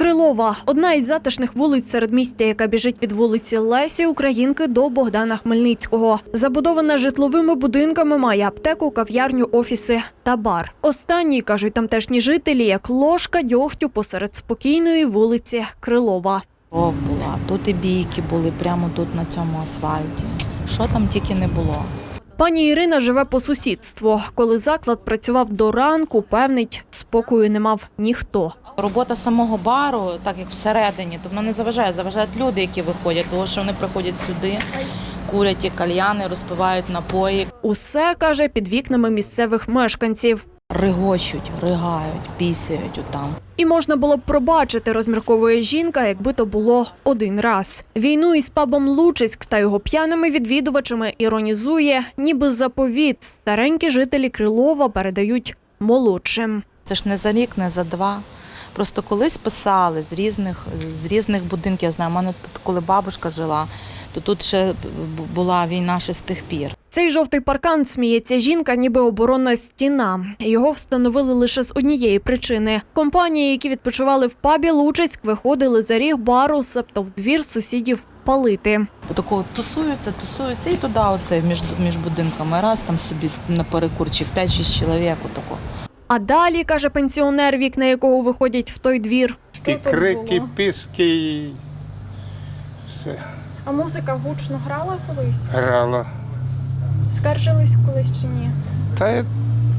Крилова одна із затишних вулиць середмістя, яка біжить від вулиці Лесі Українки до Богдана Хмельницького. Забудована житловими будинками, має аптеку, кав'ярню, офіси та бар. Останній кажуть тамтешні жителі, як ложка дьогтю посеред спокійної вулиці Крилова. Кров була, тут і бійки були прямо тут на цьому асфальті. Що там тільки не було. Пані Ірина живе по сусідству. Коли заклад працював до ранку, певнить, спокою не мав ніхто. Робота самого бару, так як всередині, то вона не заважає. Заважають люди, які виходять, тому що вони приходять сюди, курять і кальяни, розпивають напої, Усе каже під вікнами місцевих мешканців. Ригочуть, ригають, пісяють отам. І можна було б пробачити, розмірковує жінка, якби то було один раз. Війну із пабом Лучиськ та його п'яними відвідувачами іронізує, ніби заповіт. Старенькі жителі Крилова передають молодшим. Це ж не за рік, не за два. Просто колись писали з різних, з різних будинків. Я знаю, у мене тут, коли бабушка жила, то тут ще була війна ще з тих пір. Цей жовтий паркан сміється жінка, ніби оборонна стіна. Його встановили лише з однієї причини. Компанії, які відпочивали в пабі Лучиськ, виходили за ріг бару, себто в двір сусідів палити. Отако тусуються, тусуються і туди, оце між, між будинками. Раз там собі на перекурчик 5-6 чоловік. Отако. А далі, каже пенсіонер, вікна якого виходять в той двір. І крики, піски, і все А музика гучно грала колись? Грала. Скаржились колись чи ні? Та,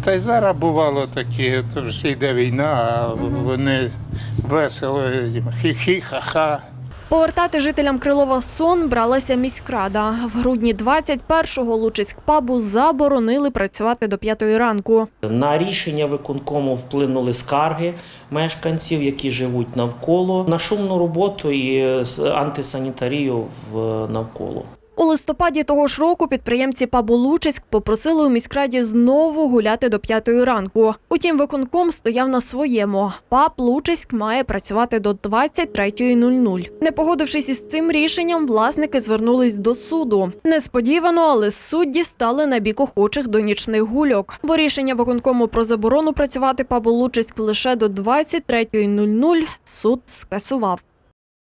та й зараз бувало таке, то вже йде війна, а вони весело, хі-хі, ха-ха. Повертати жителям Крилова сон бралася міськрада. В грудні 21-го Лучицьк пабу заборонили працювати до п'ятої ранку. На рішення виконкому вплинули скарги мешканців, які живуть навколо, на шумну роботу і антисанітарію в навколо. У листопаді того ж року підприємці пабу Лучиськ попросили у міськраді знову гуляти до п'ятої ранку. Утім, виконком стояв на своєму. Паб Лучиськ має працювати до 23.00. Не погодившись із цим рішенням, власники звернулись до суду. Несподівано, але судді стали на бік охочих до нічних гульок. Бо рішення виконкому про заборону працювати пабу Лучиськ лише до 23.00 суд скасував.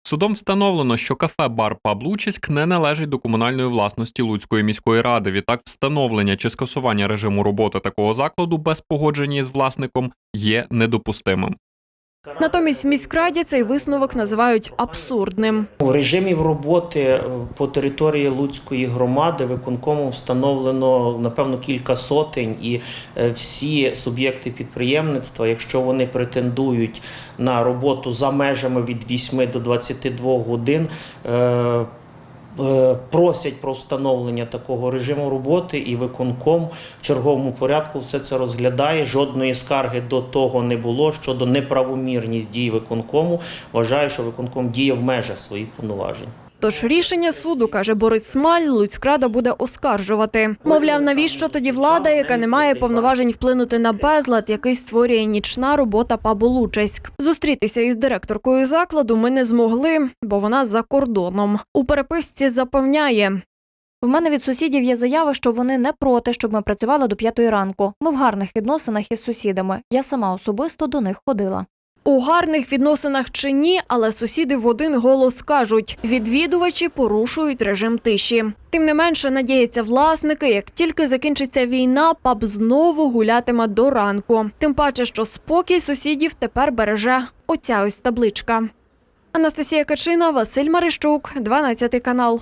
Судом встановлено, що кафе бар Паб Лучиськ не належить до комунальної власності Луцької міської ради. Відтак, встановлення чи скасування режиму роботи такого закладу без погодження з власником є недопустимим. Натомість в міськраді цей висновок називають абсурдним. У режимів роботи е, по території Луцької громади виконкому встановлено напевно кілька сотень, і е, всі суб'єкти підприємництва, якщо вони претендують на роботу за межами від 8 до 22 годин. Е, Просять про встановлення такого режиму роботи, і виконком в черговому порядку все це розглядає. Жодної скарги до того не було щодо неправомірність дій виконкому. Вважаю, що виконком діє в межах своїх повноважень. Тож рішення суду, каже Борис Смаль, Луцькрада буде оскаржувати. Мовляв, навіщо тоді влада, яка не має повноважень вплинути на безлад, який створює нічна робота пабу Лучеськ. Зустрітися із директоркою закладу ми не змогли, бо вона за кордоном. У переписці запевняє, В мене від сусідів є заяви, що вони не проти, щоб ми працювали до п'ятої ранку. Ми в гарних відносинах із сусідами. Я сама особисто до них ходила. У гарних відносинах чи ні, але сусіди в один голос кажуть, відвідувачі порушують режим тиші. Тим не менше, надіються власники, як тільки закінчиться війна, паб знову гулятиме до ранку. Тим паче, що спокій сусідів тепер береже оця ось табличка. Анастасія Качина, Василь Марищук, 12 канал.